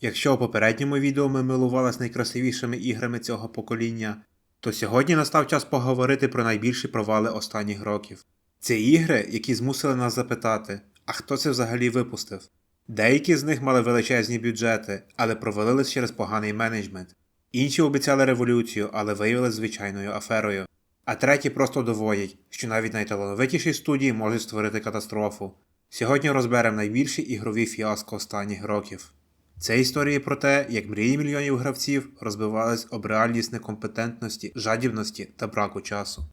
Якщо у попередньому відео ми милувалися найкрасивішими іграми цього покоління, то сьогодні настав час поговорити про найбільші провали останніх років. Це ігри, які змусили нас запитати, а хто це взагалі випустив? Деякі з них мали величезні бюджети, але провалились через поганий менеджмент. Інші обіцяли революцію, але виявилися звичайною аферою. А треті просто доводять, що навіть найталановитіші студії можуть створити катастрофу. Сьогодні розберемо найбільші ігрові фіаско останніх років. Це історії про те, як мрії мільйонів гравців розбивались об реальність некомпетентності, жадібності та браку часу.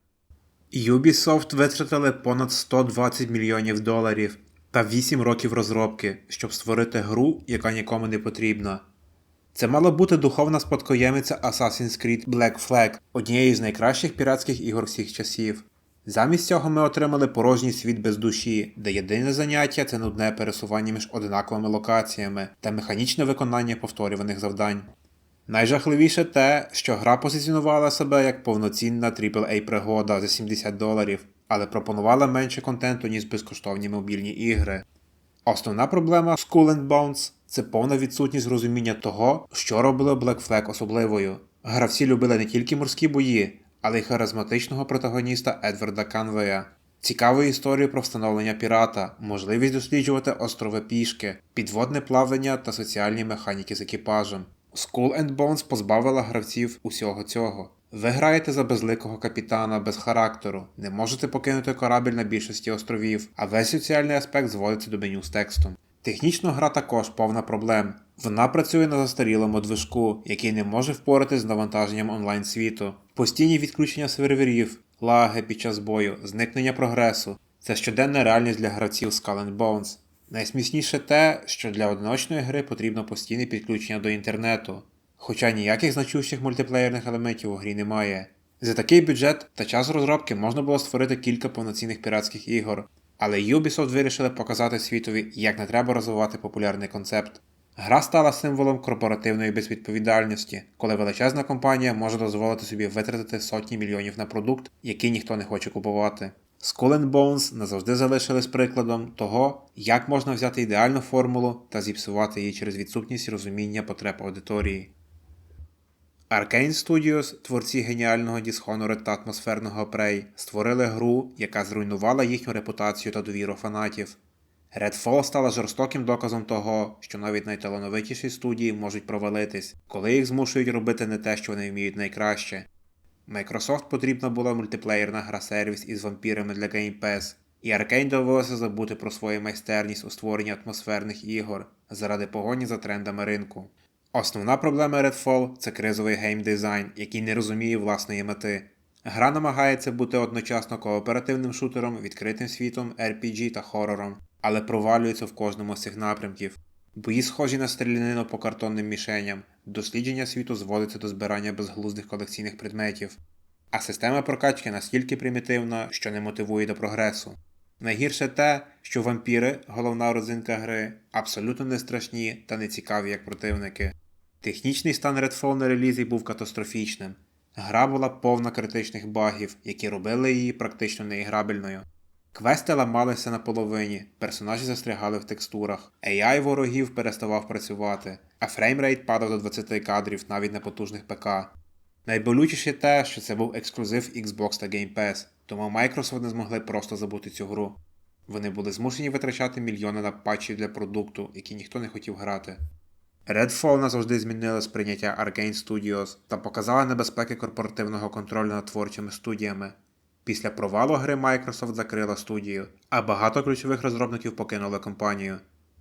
Ubisoft витратили понад 120 мільйонів доларів та 8 років розробки, щоб створити гру, яка нікому не потрібна. Це мала бути духовна спадкоємиця Assassin's Creed Black Flag, однієї з найкращих піратських ігор всіх часів. Замість цього ми отримали порожній світ без душі, де єдине заняття це нудне пересування між одинаковими локаціями та механічне виконання повторюваних завдань. Найжахливіше те, що гра позиціонувала себе як повноцінна AAA пригода за 70 доларів, але пропонувала менше контенту, ніж безкоштовні мобільні ігри. Основна проблема Skull and Bones – це повна відсутність розуміння того, що робило Black Flag особливою. Гравці любили не тільки морські бої, але й харизматичного протагоніста Едварда Канвея, цікаву історію про встановлення пірата, можливість досліджувати острови пішки, підводне плавання та соціальні механіки з екіпажем. Skull and Bones позбавила гравців усього цього. Ви граєте за безликого капітана без характеру, не можете покинути корабель на більшості островів, а весь соціальний аспект зводиться до меню з текстом. Технічно гра також повна проблем. Вона працює на застарілому движку, який не може впоратись з навантаженням онлайн світу, постійні відключення серверів, лаги під час бою, зникнення прогресу. Це щоденна реальність для гравців Skull and Bones. Найсмісніше те, що для одиночної гри потрібно постійне підключення до інтернету, хоча ніяких значущих мультиплеєрних елементів у грі немає. За такий бюджет та час розробки можна було створити кілька повноцінних піратських ігор, але Ubisoft вирішили показати світові, як не треба розвивати популярний концепт. Гра стала символом корпоративної безвідповідальності, коли величезна компанія може дозволити собі витратити сотні мільйонів на продукт, який ніхто не хоче купувати. Skull Bones назавжди залишились прикладом того, як можна взяти ідеальну формулу та зіпсувати її через відсутність розуміння потреб аудиторії. Arkane Studios, творці геніального Dishonored та атмосферного Prey, створили гру, яка зруйнувала їхню репутацію та довіру фанатів. Redfall стала жорстоким доказом того, що навіть найталановитіші студії можуть провалитись, коли їх змушують робити не те, що вони вміють найкраще. Microsoft потрібна була мультиплеєрна гра-сервіс із вампірами для Game Pass, і Arkane довелося забути про свою майстерність у створенні атмосферних ігор заради погоні за трендами ринку. Основна проблема Redfall це кризовий геймдизайн, який не розуміє власної мети. Гра намагається бути одночасно кооперативним шутером, відкритим світом, RPG та хорором, але провалюється в кожному з цих напрямків. Бої схожі на стрілянину по картонним мішеням, дослідження світу зводиться до збирання безглуздих колекційних предметів, а система прокачки настільки примітивна, що не мотивує до прогресу. Найгірше те, що вампіри, головна родзинка гри, абсолютно не страшні та не цікаві як противники. Технічний стан Redfall на релізі був катастрофічним. Гра була повна критичних багів, які робили її практично неіграбельною. Квести ламалися на половині, персонажі застрягали в текстурах, AI ворогів переставав працювати, а фреймрейт падав до 20 кадрів навіть на потужних ПК. Найболючіше те, що це був ексклюзив Xbox та Game Pass, тому Microsoft не змогли просто забути цю гру. Вони були змушені витрачати мільйони на патчі для продукту, який ніхто не хотів грати. Redfall назавжди змінила сприйняття Arkane Studios та показала небезпеки корпоративного контролю над творчими студіями. Після провалу гри Microsoft закрила студію, а багато ключових розробників покинули компанію.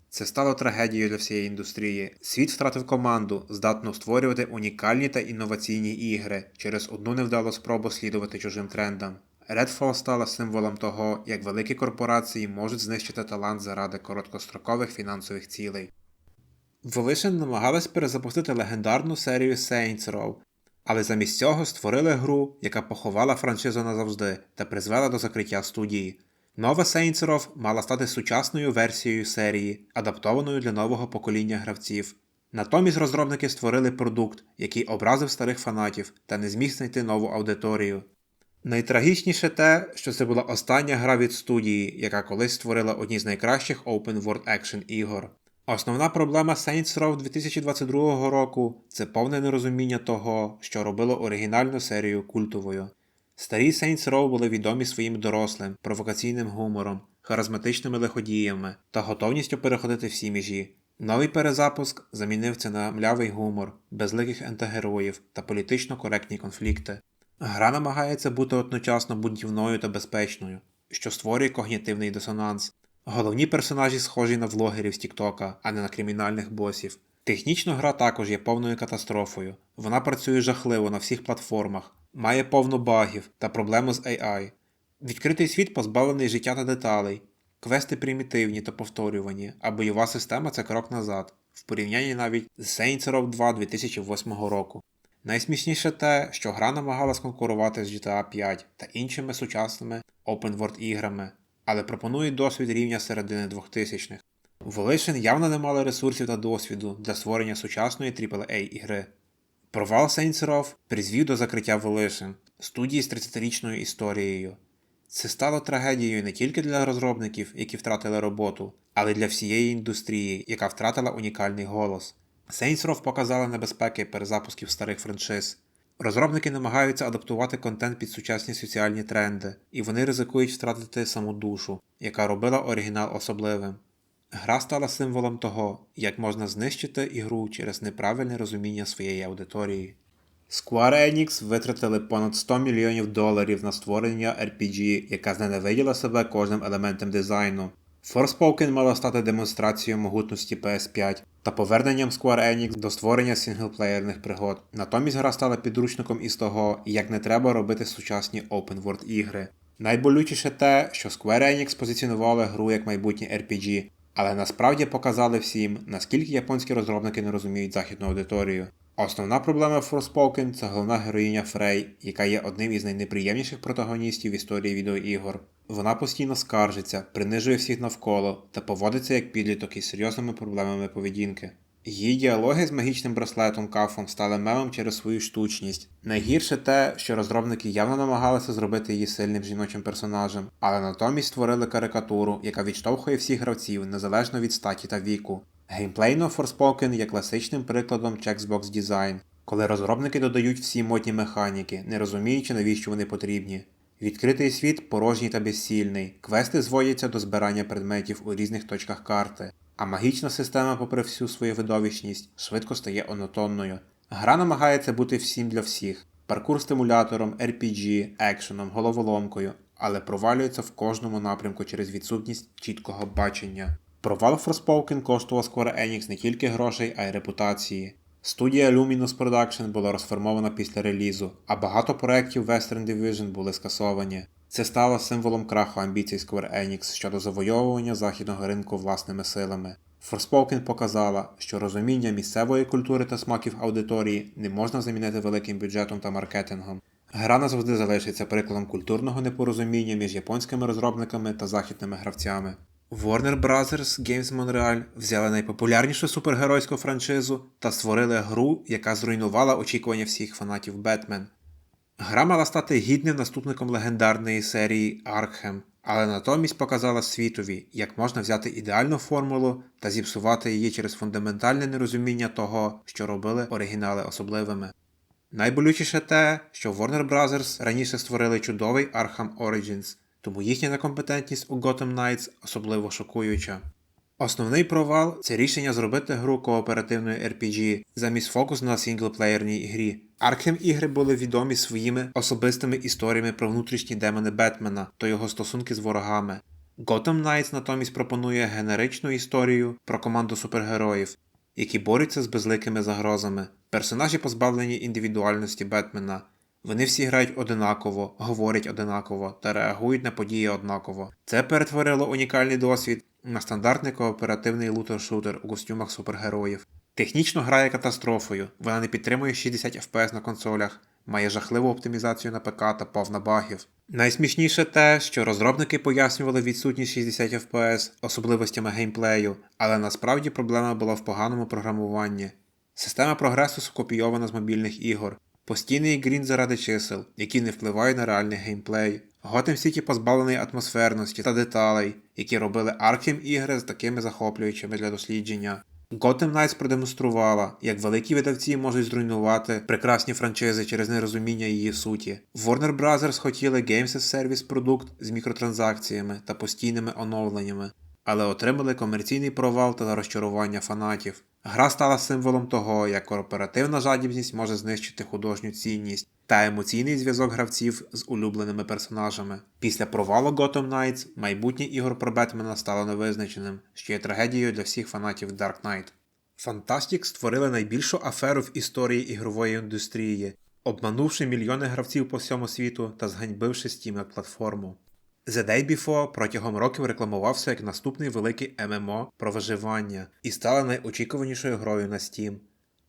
Це стало трагедією для всієї індустрії. Світ втратив команду, здатну створювати унікальні та інноваційні ігри через одну невдалу спробу слідувати чужим трендам. Redfall стала символом того, як великі корпорації можуть знищити талант заради короткострокових фінансових цілей. Volition намагалась перезапустити легендарну серію Saints Row, але замість цього створили гру, яка поховала франшизу назавжди та призвела до закриття студії. Нова Saints Row мала стати сучасною версією серії, адаптованою для нового покоління гравців. Натомість розробники створили продукт, який образив старих фанатів та не зміг знайти нову аудиторію. Найтрагічніше те, що це була остання гра від студії, яка колись створила одні з найкращих Open World Action ігор. Основна проблема Saints Row 2022 року це повне нерозуміння того, що робило оригінальну серію культовою. Старі Saints Row були відомі своїм дорослим, провокаційним гумором, харизматичними лиходіями та готовністю переходити всі межі. Новий перезапуск замінив це на млявий гумор, безликих антигероїв та політично коректні конфлікти. Гра намагається бути одночасно бунтівною та безпечною, що створює когнітивний дисонанс. Головні персонажі схожі на влогерів з Тіктока, а не на кримінальних босів. Технічно гра також є повною катастрофою. Вона працює жахливо на всіх платформах, має повно багів та проблеми з AI. Відкритий світ позбавлений життя та деталей, квести примітивні та повторювані, а бойова система це крок назад, в порівнянні навіть з Saints Row 2 2008 року. Найсмішніше те, що гра намагалась конкурувати з GTA 5 та іншими сучасними open world іграми, але пропонує досвід рівня середини 2000-х. Volition явно не мали ресурсів та досвіду для створення сучасної AAA ігри. Провал Saints Row призвів до закриття Volition, студії з 30-річною історією. Це стало трагедією не тільки для розробників, які втратили роботу, але й для всієї індустрії, яка втратила унікальний голос. Saints Row показала небезпеки перезапусків старих франшиз. Розробники намагаються адаптувати контент під сучасні соціальні тренди, і вони ризикують втратити саму душу, яка робила оригінал особливим. Гра стала символом того, як можна знищити ігру через неправильне розуміння своєї аудиторії. Square Enix витратили понад 100 мільйонів доларів на створення RPG, яка зненавиділа себе кожним елементом дизайну. Forspoken мала стати демонстрацією могутності PS5 та поверненням Square Enix до створення синглплеєрних пригод. Натомість гра стала підручником із того, як не треба робити сучасні open world ігри. Найболючіше те, що Square Enix позиціонували гру як майбутнє RPG, але насправді показали всім, наскільки японські розробники не розуміють західну аудиторію. Основна проблема Forspoken – це головна героїня Фрей, яка є одним із найнеприємніших протагоністів в історії відеоігор. Вона постійно скаржиться, принижує всіх навколо та поводиться як підліток із серйозними проблемами поведінки. Її діалоги з магічним браслетом кафом стали мемом через свою штучність. Найгірше те, що розробники явно намагалися зробити її сильним жіночим персонажем, але натомість створили карикатуру, яка відштовхує всіх гравців незалежно від статі та віку. Геймплейно Forspoken є класичним прикладом Checkbox Design, коли розробники додають всі модні механіки, не розуміючи, навіщо вони потрібні. Відкритий світ порожній та безсільний, квести зводяться до збирання предметів у різних точках карти, а магічна система, попри всю свою видовищність, швидко стає онотонною. Гра намагається бути всім для всіх: паркур-стимулятором, RPG, екшеном, головоломкою, але провалюється в кожному напрямку через відсутність чіткого бачення. Провал Forspoken коштував Square Enix не тільки грошей, а й репутації. Студія Luminous Production була розформована після релізу, а багато проєктів Western Division були скасовані. Це стало символом краху амбіцій Square Enix щодо завойовування західного ринку власними силами. Forspoken показала, що розуміння місцевої культури та смаків аудиторії не можна замінити великим бюджетом та маркетингом. Гра назавжди залишиться прикладом культурного непорозуміння між японськими розробниками та західними гравцями. Warner Bros. Games Montreal взяли найпопулярнішу супергеройську франшизу та створили гру, яка зруйнувала очікування всіх фанатів Бетмен. Гра мала стати гідним наступником легендарної серії Arkham, але натомість показала світові, як можна взяти ідеальну формулу та зіпсувати її через фундаментальне нерозуміння того, що робили оригінали особливими. Найболючіше те, що Warner Bros. раніше створили чудовий Arkham Origins, тому їхня некомпетентність у Gotham Knights особливо шокуюча. Основний провал це рішення зробити гру кооперативною RPG замість фокусу на сінглплеєрній грі. Arkham ігри були відомі своїми особистими історіями про внутрішні демони Бетмена та його стосунки з ворогами. Gotham Knights натомість пропонує генеричну історію про команду супергероїв, які борються з безликими загрозами. Персонажі позбавлені індивідуальності Бетмена. Вони всі грають одинаково, говорять одинаково та реагують на події однаково. Це перетворило унікальний досвід на стандартний кооперативний лутер-шутер у костюмах супергероїв. Технічно грає катастрофою, вона не підтримує 60 FPS на консолях, має жахливу оптимізацію на ПК та повна багів. Найсмішніше те, що розробники пояснювали відсутність 60 FPS особливостями геймплею, але насправді проблема була в поганому програмуванні. Система прогресу скопійована з мобільних ігор. Постійний грін заради чисел, які не впливають на реальний геймплей. Gotham City позбавлений атмосферності та деталей, які робили Arkham ігри з такими захоплюючими для дослідження. Gotham Knights продемонструвала, як великі видавці можуть зруйнувати прекрасні франчизи через нерозуміння її суті. Warner Bros. хотіли Games as Service продукт з мікротранзакціями та постійними оновленнями, але отримали комерційний провал та розчарування фанатів. Гра стала символом того, як корпоративна жадібність може знищити художню цінність та емоційний зв'язок гравців з улюбленими персонажами. Після провалу Gotham Knights майбутнє ігор про Бетмена стало невизначеним, що є трагедією для всіх фанатів Dark Knight. Fantastic створили найбільшу аферу в історії ігрової індустрії, обманувши мільйони гравців по всьому світу та зганьбивши Steam як платформу. The Day Before протягом років рекламувався як наступний великий ММО про виживання і стала найочікуванішою грою на Steam.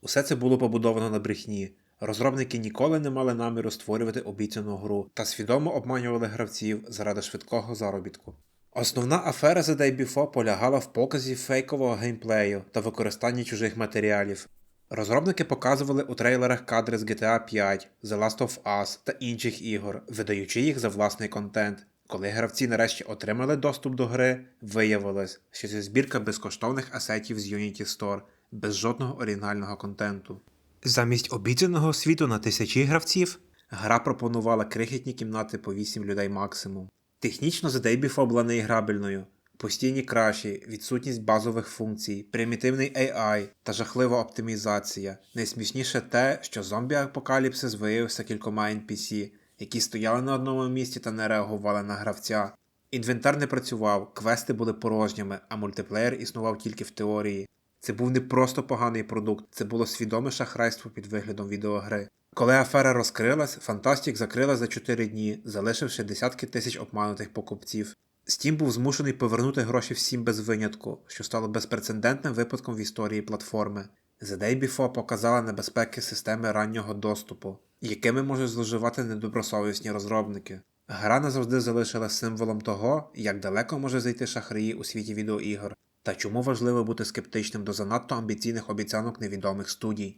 Усе це було побудовано на брехні. Розробники ніколи не мали наміру створювати обіцяну гру та свідомо обманювали гравців заради швидкого заробітку. Основна афера The Day Before полягала в показі фейкового геймплею та використанні чужих матеріалів. Розробники показували у трейлерах кадри з GTA 5, The Last of Us та інших ігор, видаючи їх за власний контент. Коли гравці нарешті отримали доступ до гри, виявилось, що це збірка безкоштовних асетів з Unity Store, без жодного оригінального контенту. Замість обіцяного світу на тисячі гравців, гра пропонувала крихітні кімнати по 8 людей максимум. Технічно The Day була неіграбельною. Постійні краші, відсутність базових функцій, примітивний AI та жахлива оптимізація. Найсмішніше те, що зомбі апокаліпсис виявився кількома NPC, які стояли на одному місці та не реагували на гравця. Інвентар не працював, квести були порожніми, а мультиплеєр існував тільки в теорії. Це був не просто поганий продукт, це було свідоме шахрайство під виглядом відеогри. Коли афера розкрилась, Fantastic закрила за 4 дні, залишивши десятки тисяч обманутих покупців. Steam був змушений повернути гроші всім без винятку, що стало безпрецедентним випадком в історії платформи. The Day Before показала небезпеки системи раннього доступу, якими можуть зловживати недобросовісні розробники. Гра назавжди залишила символом того, як далеко може зайти шахраї у світі відеоігор, та чому важливо бути скептичним до занадто амбіційних обіцянок невідомих студій.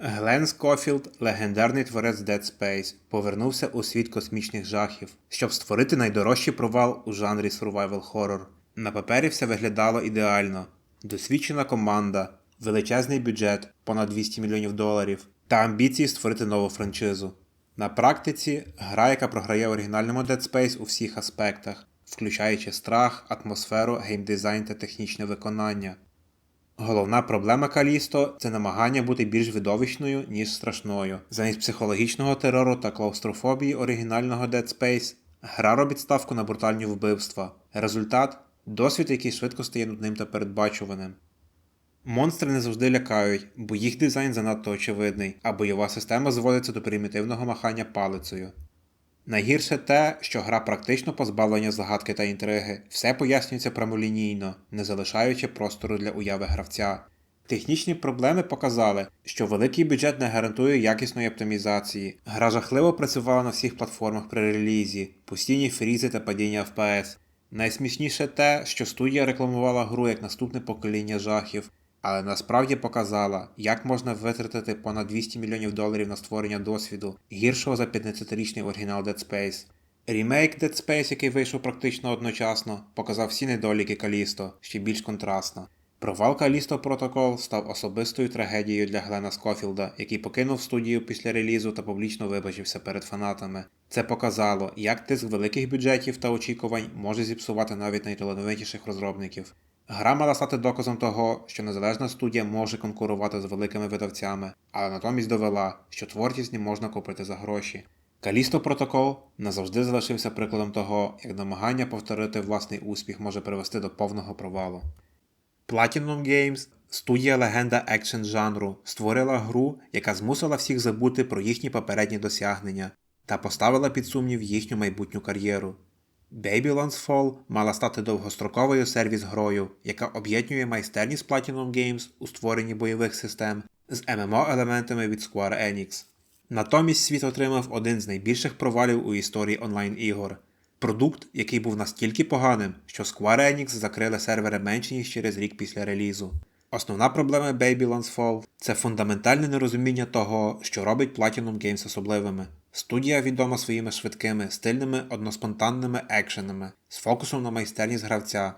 Глен Скофілд, легендарний творець Dead Space, повернувся у світ космічних жахів, щоб створити найдорожчий провал у жанрі survival horror. На папері все виглядало ідеально: досвідчена команда, величезний бюджет понад 200 мільйонів доларів та амбіції створити нову франшизу. На практиці гра, яка програє оригінальному Dead Space у всіх аспектах, включаючи страх, атмосферу, геймдизайн та технічне виконання. Головна проблема Калісто це намагання бути більш видовищною, ніж страшною. Замість психологічного терору та клаустрофобії оригінального Dead Space гра робить ставку на брутальні вбивства. Результат досвід, який швидко стає нудним та передбачуваним. Монстри не завжди лякають, бо їх дизайн занадто очевидний, а бойова система зводиться до примітивного махання палицею. Найгірше те, що гра практично позбавлення загадки та інтриги, все пояснюється прямолінійно, не залишаючи простору для уяви гравця. Технічні проблеми показали, що великий бюджет не гарантує якісної оптимізації. Гра жахливо працювала на всіх платформах при релізі, постійні фрізи та падіння FPS. Найсмішніше те, що студія рекламувала гру як наступне покоління жахів, але насправді показала, як можна витратити понад 200 мільйонів доларів на створення досвіду гіршого за 15-річний оригінал Dead Space. Ремейк Dead Space, який вийшов практично одночасно, показав всі недоліки Калісто, ще більш контрастно. Провал Калісто Протокол став особистою трагедією для Глена Скофілда, який покинув студію після релізу та публічно вибачився перед фанатами. Це показало, як тиск великих бюджетів та очікувань може зіпсувати навіть найталановитіших розробників. Гра мала стати доказом того, що незалежна студія може конкурувати з великими видавцями, але натомість довела, що творчість не можна купити за гроші. Калісто Протокол назавжди залишився прикладом того, як намагання повторити власний успіх може привести до повного провалу. Platinum Games, студія легенда екшен жанру, створила гру, яка змусила всіх забути про їхні попередні досягнення та поставила під сумнів їхню майбутню кар'єру. Babylon's Fall мала стати довгостроковою сервіс-грою, яка об'єднує майстерність Platinum Games у створенні бойових систем з ММО-елементами від Square Enix. Натомість світ отримав один з найбільших провалів у історії онлайн-ігор. Продукт, який був настільки поганим, що Square Enix закрили сервери менше ніж через рік після релізу. Основна проблема Babylon's Fall – це фундаментальне нерозуміння того, що робить Platinum Games особливими. Студія відома своїми швидкими, стильними, односпонтанними екшенами з фокусом на майстерність гравця.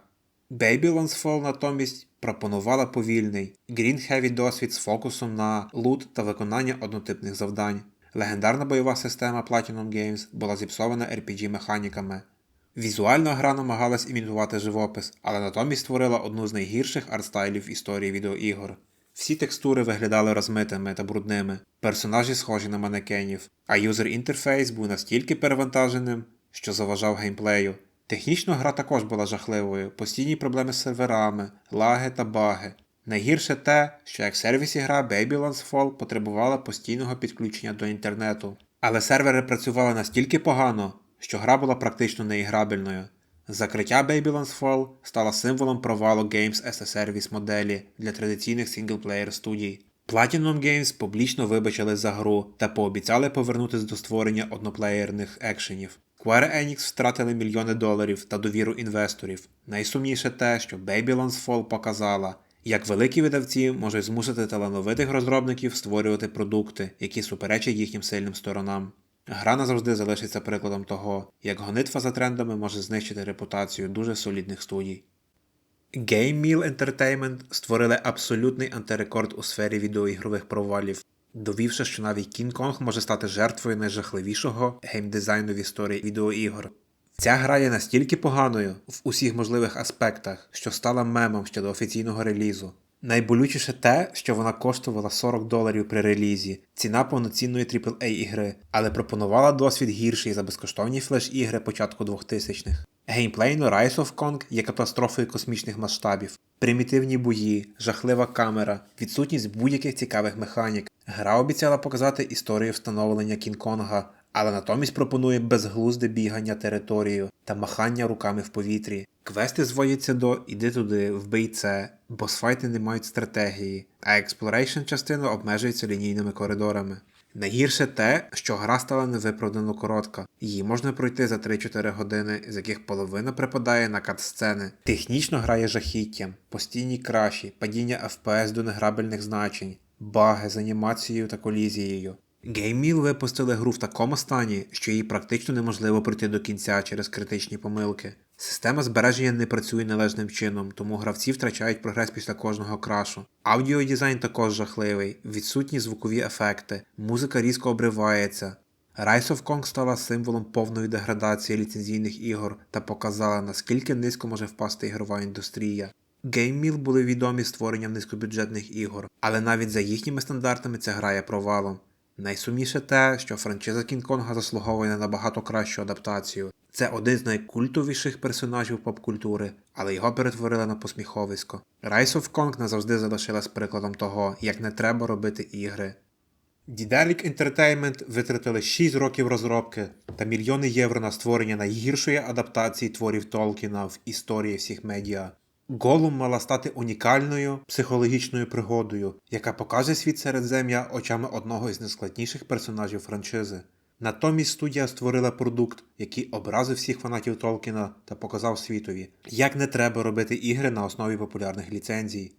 Babylon's Fall натомість пропонувала повільний, green-heavy досвід з фокусом на лут та виконання однотипних завдань. Легендарна бойова система Platinum Games була зіпсована RPG-механіками. Візуально гра намагалась імітувати живопис, але натомість створила одну з найгірших артстайлів історії відеоігор. Всі текстури виглядали розмитими та брудними, персонажі схожі на манекенів, а юзер інтерфейс був настільки перевантаженим, що заважав геймплею. Технічно гра також була жахливою, постійні проблеми з серверами, лаги та баги. Найгірше те, що як сервісі гра Babylon's Fall потребувала постійного підключення до інтернету. Але сервери працювали настільки погано, що гра була практично неіграбельною. Закриття Babylon's Fall стало символом провалу Games as a Service моделі для традиційних синглплеєр студій. Platinum Games публічно вибачили за гру та пообіцяли повернутися до створення одноплеєрних екшенів. Square Enix втратили мільйони доларів та довіру інвесторів. Найсумніше те, що Babylon's Fall показала, як великі видавці можуть змусити талановитих розробників створювати продукти, які суперечать їхнім сильним сторонам. Гра назавжди залишиться прикладом того, як гонитва за трендами може знищити репутацію дуже солідних студій. Game Mill Entertainment створили абсолютний антирекорд у сфері відеоігрових провалів, довівши, що навіть Кінг Конг може стати жертвою найжахливішого геймдизайну в історії відеоігор. Ця гра є настільки поганою в усіх можливих аспектах, що стала мемом ще до офіційного релізу. Найболючіше те, що вона коштувала 40 доларів при релізі, ціна повноцінної AAA ігри, але пропонувала досвід гірший за безкоштовні флеш-ігри початку 2000-х. Геймплейно Rise of Kong є катастрофою космічних масштабів, примітивні бої, жахлива камера, відсутність будь-яких цікавих механік. Гра обіцяла показати історію встановлення Кінг-Конга, але натомість пропонує безглузде бігання територією та махання руками в повітрі. Квести зводяться до іди туди, вбий це, босфайти не мають стратегії, а експлорейшн частина обмежується лінійними коридорами. Найгірше те, що гра стала невиправдано коротка, її можна пройти за 3-4 години, з яких половина припадає на кат-сцени. Технічно грає жахіттям, постійні краші, падіння FPS до неграбельних значень, баги з анімацією та колізією. GameMill випустили гру в такому стані, що її практично неможливо пройти до кінця через критичні помилки. Система збереження не працює належним чином, тому гравці втрачають прогрес після кожного крашу. Аудіодизайн також жахливий, відсутні звукові ефекти, музика різко обривається. Rise of Kong стала символом повної деградації ліцензійних ігор та показала, наскільки низько може впасти ігрова індустрія. GameMill були відомі створенням низькобюджетних ігор, але навіть за їхніми стандартами ця грає провалом. Найсумніше те, що франшиза Кінг-Конга заслуговує на набагато кращу адаптацію. Це один з найкультовіших персонажів поп-культури, але його перетворили на посміховисько. Rise of Kong назавжди залишилась прикладом того, як не треба робити ігри. Daedalic Entertainment витратили 6 років розробки та мільйони євро на створення найгіршої адаптації творів Толкіна в історії всіх медіа. Голум мала стати унікальною психологічною пригодою, яка покаже світ Середзем'я очами одного із найскладніших персонажів франшизи. Натомість студія створила продукт, який образив всіх фанатів Толкіна та показав світові, як не треба робити ігри на основі популярних ліцензій.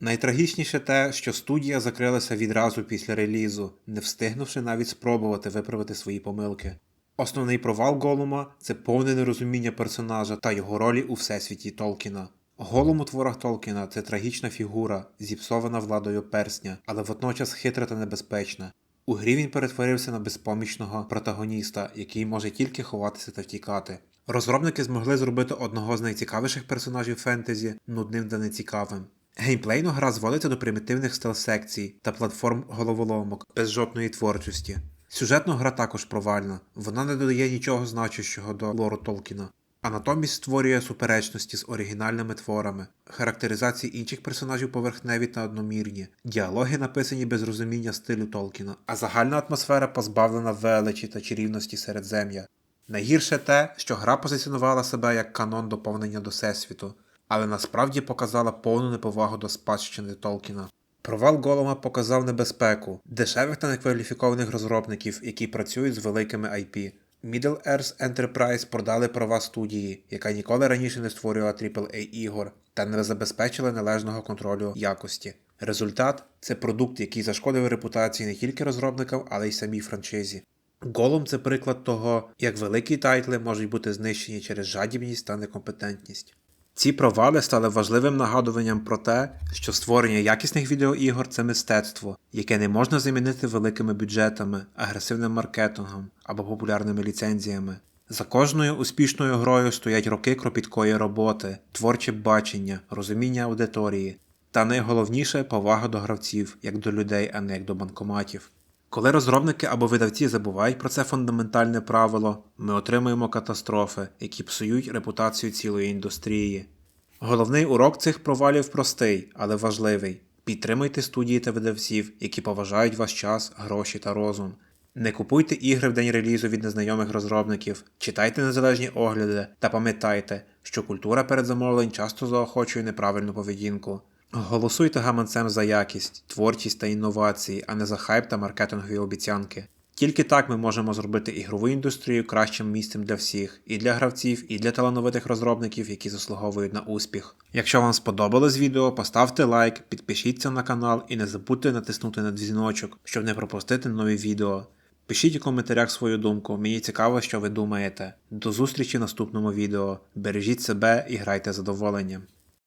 Найтрагічніше те, що студія закрилася відразу після релізу, не встигнувши навіть спробувати виправити свої помилки. Основний провал Голума це повне нерозуміння персонажа та його ролі у всесвіті Толкіна. Голум у творах Толкіна це трагічна фігура, зіпсована владою персня, але водночас хитра та небезпечна. У грі він перетворився на безпомічного протагоніста, який може тільки ховатися та втікати. Розробники змогли зробити одного з найцікавіших персонажів фентезі нудним та нецікавим. Геймплейно гра зводиться до примітивних стел-секцій та платформ головоломок без жодної творчості. Сюжетно гра також провальна, вона не додає нічого значущого до лору Толкіна, а натомість створює суперечності з оригінальними творами, характеризації інших персонажів поверхневі та одномірні, діалоги написані без розуміння стилю Толкіна, а загальна атмосфера позбавлена величі та чарівності середзем'я. Найгірше те, що гра позиціонувала себе як канон доповнення до всесвіту, але насправді показала повну неповагу до спадщини Толкіна. Провал Голома показав небезпеку, дешевих та некваліфікованих розробників, які працюють з великими IP. Middle Earth Enterprise продали права студії, яка ніколи раніше не створювала AAA ігор та не забезпечила належного контролю якості. Результат це продукт, який зашкодив репутації не тільки розробникам, але й самій франшизі. Голум це приклад того, як великі тайтли можуть бути знищені через жадібність та некомпетентність. Ці провали стали важливим нагадуванням про те, що створення якісних відеоігор це мистецтво, яке не можна замінити великими бюджетами, агресивним маркетингом або популярними ліцензіями. За кожною успішною грою стоять роки кропіткої роботи, творче бачення, розуміння аудиторії та найголовніше повага до гравців, як до людей, а не як до банкоматів. Коли розробники або видавці забувають про це фундаментальне правило, ми отримуємо катастрофи, які псують репутацію цілої індустрії. Головний урок цих провалів простий, але важливий. Підтримуйте студії та видавців, які поважають ваш час, гроші та розум. Не купуйте ігри в день релізу від незнайомих розробників, читайте незалежні огляди та пам'ятайте, що культура передзамовлень часто заохочує неправильну поведінку. Голосуйте гаманцем за якість, творчість та інновації, а не за хайп та маркетингові обіцянки. Тільки так ми можемо зробити ігрову індустрію кращим місцем для всіх, і для гравців, і для талановитих розробників, які заслуговують на успіх. Якщо вам сподобалось відео, поставте лайк, підпишіться на канал і не забудьте натиснути на дзвіночок, щоб не пропустити нові відео. Пишіть у коментарях свою думку, мені цікаво, що ви думаєте. До зустрічі в наступному відео. Бережіть себе і грайте задоволенням.